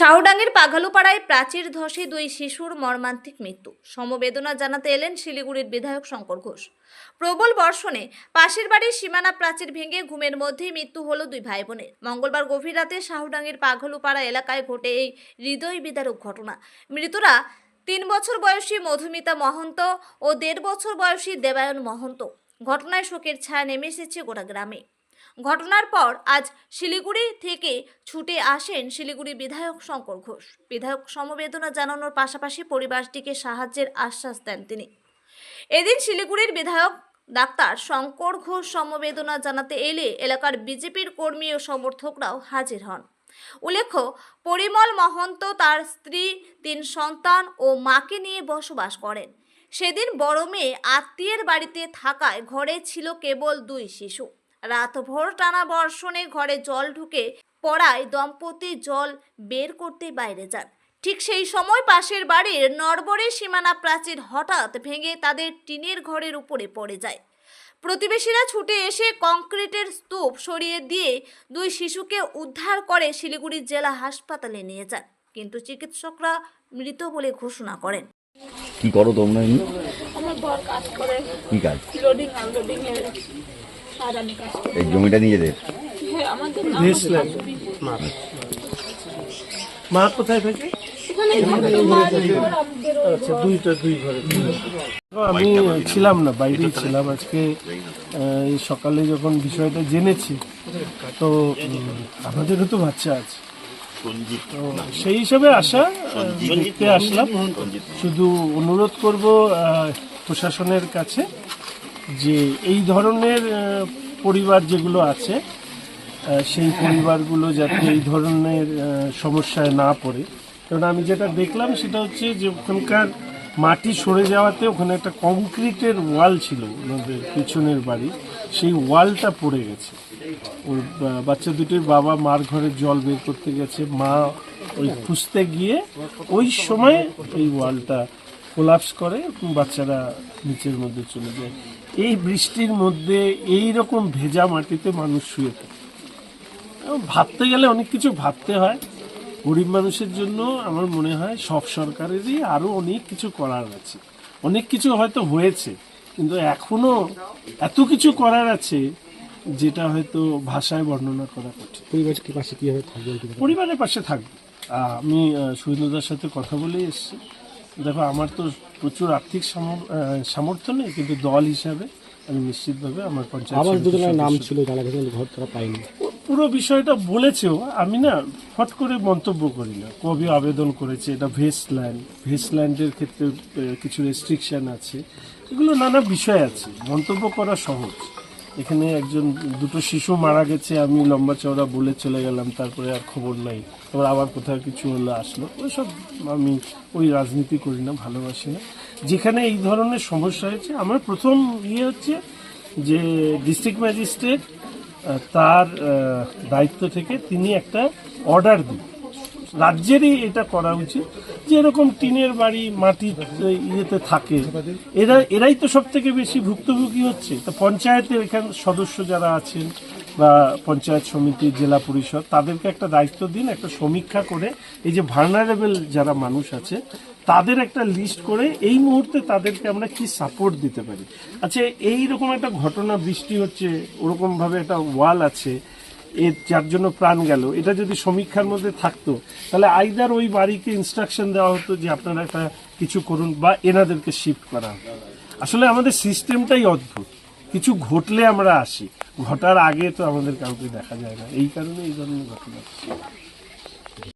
শাহডাঙ্গের পাঘালুপাড়ায় প্রাচীর ধসে দুই শিশুর মর্মান্তিক মৃত্যু। সমবেদনা জানাতে এলেন শিলিগুড়ির বিধায়ক শঙ্কর ঘোষ। প্রবল বর্ষণে পাশের বাড়ির সীমানা প্রাচীর ভেঙে ঘুমের মধ্যেই মৃত্যু হলো দুই ভাই বোনের মঙ্গলবার গভীর রাতে শাহডাঙ্গের পাঘলুপাড়া এলাকায় ঘটে এই হৃদয় বিদারক ঘটনা। মৃতরা তিন বছর বয়সী মধুমিতা মহন্ত ও দেড় বছর বয়সী দেবায়ন মহন্ত। ঘটনায় শোকের ছায়া নেমে এসেছে গোটা গ্রামে। ঘটনার পর আজ শিলিগুড়ি থেকে ছুটে আসেন শিলিগুড়ি বিধায়ক শঙ্কর ঘোষ। বিধায়ক সমবেদনা জানানোর পাশাপাশি পরিবারটিকে সাহায্যের আশ্বাস দেন তিনি। এদিন শিলিগুড়ির বিধায়ক ডাক্তার শঙ্কর ঘোষ সমবেদনা জানাতে এলে এলাকার বিজেপির কর্মী ও সমর্থকরাও হাজির হন। উল্লেখ্য, পরিমল মহন্ত তার স্ত্রী, তিন সন্তান ও মাকে নিয়ে বসবাস করেন। সেদিন বড় মেয়ে আত্মীয়ের বাড়িতে থাকায় ঘরে ছিল কেবল দুই শিশু। রাতভর টানা বর্ষণে ঘরে জল ঢুকে পড়ায় দম্পতি জল বের করতে বাইরে যান। ঠিক সেই সময় পাশের বাড়ির নড়বড়ে সীমানা প্রাচীর হঠাৎ ভেঙে তাদের টিনের ঘরের উপরে পড়ে যায়। প্রতিবেশীরা ছুটে এসে কংক্রিটের স্তূপ সরিয়ে দিয়ে দুই শিশুকে উদ্ধার করে শিলিগুড়ি জেলা হাসপাতালে নিয়ে যান কিন্তু চিকিৎসকরা মৃত বলে ঘোষণা করেন। কি করো তোমরা এমনি? আমার বর কাজ করে। কি কাজ? লোডিং আনলোডিং এই জমিটা নিজেদের হ্যাঁ মা কোথায় থাকে? আচ্ছা দুইটা দুই ঘরে। আমি ছিলাম না বাইরেই ছিলাম আজকে। এই সকালে যখন বিষয়টা জেনেছি তো আমাদেরও তো বাচ্চা আছে। তো সেই হিসাবে আসা দেখতে আসলাম। শুধু অনুরোধ করব প্রশাসনের কাছে যে এই ধরনের পরিবার যেগুলো আছে সেই পরিবারগুলো যাতে এই ধরনের সমস্যায় না পড়ে। কারণ আমি যেটা দেখলাম সেটা হচ্ছে যে ওখানকার মাটি সরে যাওয়াতে ওখানে একটা কংক্রিটের ওয়াল ছিল, ওনাদের পিছনের বাড়ি। সেই ওয়ালটা পড়ে গেছে। ওর বাচ্চা দুটির বাবা মার ঘরে জল বের করতে গেছে। মা ওই খুঁজতে গিয়ে ওই সময় এই ওয়ালটা কোলাপস করে, বাচ্চারা নিচের মধ্যে চলে যায়। এই বৃষ্টির মধ্যে এই রকম ভেজা মাটিতে মানুষ শুয়ে থাকে। ভাবতে গেলে অনেক কিছু ভাবতে হয়। গরিব মানুষের জন্য আমার মনে হয় সব সরকারেরই আরও অনেক কিছু করার আছে। অনেক কিছু হয়তো হয়েছে কিন্তু এখনও এত কিছু করার আছে যেটা হয়তো ভাষায় বর্ণনা করা কঠিন। পরিবারকে পাশে কীভাবে থাকবে? পরিবারের পাশে থাকব। আমি সুরেন্দ্রদার সাথে কথা বলেই এসেছি। দেখো আমার তো প্রচুর আর্থিক সামর্থ্য নেই কিন্তু দল হিসাবে আমি নিশ্চিতভাবে আমার পঞ্চায়েত নাম ছিল কিন্তু ঘর তারা পায়নি পুরো বিষয়টা বলেছেও আমি না ফট করে মন্তব্য করি না। কবি আবেদন করেছে এটা ভেস্টল্যান্ড ভেস্টল্যান্ডের ক্ষেত্রে কিছু রেস্ট্রিকশান আছে। এগুলো নানা বিষয় আছে। মন্তব্য করা সহজ। এখানে একজন, দুটো শিশু মারা গেছে, আমি লম্বা চওড়া বলে চলে গেলাম, তারপরে আর খবর নাই। তারপর আবার কোথাও কিছু হলো, আসলো। ওইসব আমি ওই রাজনীতি করি না, ভালোবাসি না। যেখানে এই ধরনের সমস্যা হয়েছে, আমার প্রথম ইয়ে হচ্ছে যে ডিস্ট্রিক্ট ম্যাজিস্ট্রেট তার দায়িত্ব থেকে তিনি একটা অর্ডার দিন। রাজ্যেরই এটা করা উচিত যে এরকম টিনের বাড়ি, মাটির ইয়েতে থাকে। এরা, এরাই তো সব থেকে বেশি ভুক্তভোগী হচ্ছে। তো পঞ্চায়েতের এখান সদস্য যারা আছেন বা পঞ্চায়েত সমিতি জেলা পরিষদ, তাদেরকে একটা দায়িত্ব দিন, একটা সমীক্ষা করে এই যে ভার্নারেবল যারা মানুষ আছে, তাদের একটা লিস্ট করে এই মুহূর্তে তাদেরকে আমরা কি সাপোর্ট দিতে পারি। আচ্ছা এই রকম একটা ঘটনা, বৃষ্টি হচ্ছে, ওরকমভাবে একটা ওয়াল আছে এর যার জন্য প্রাণ গেল। এটা যদি সমীক্ষার মধ্যে থাকতো, তাহলে আইদার ওই বাড়িকে ইনস্ট্রাকশন দেওয়া হতো যে আপনারা একটা কিছু করুন বা এনাদেরকে শিফট করা। আসলে আমাদের সিস্টেমটাই অদ্ভুত। কিছু ঘটলে আমরা আসি। ঘটার আগে তো আমাদের কাউকে দেখা যায় না। এই কারণে এই ধরনের ঘটনা।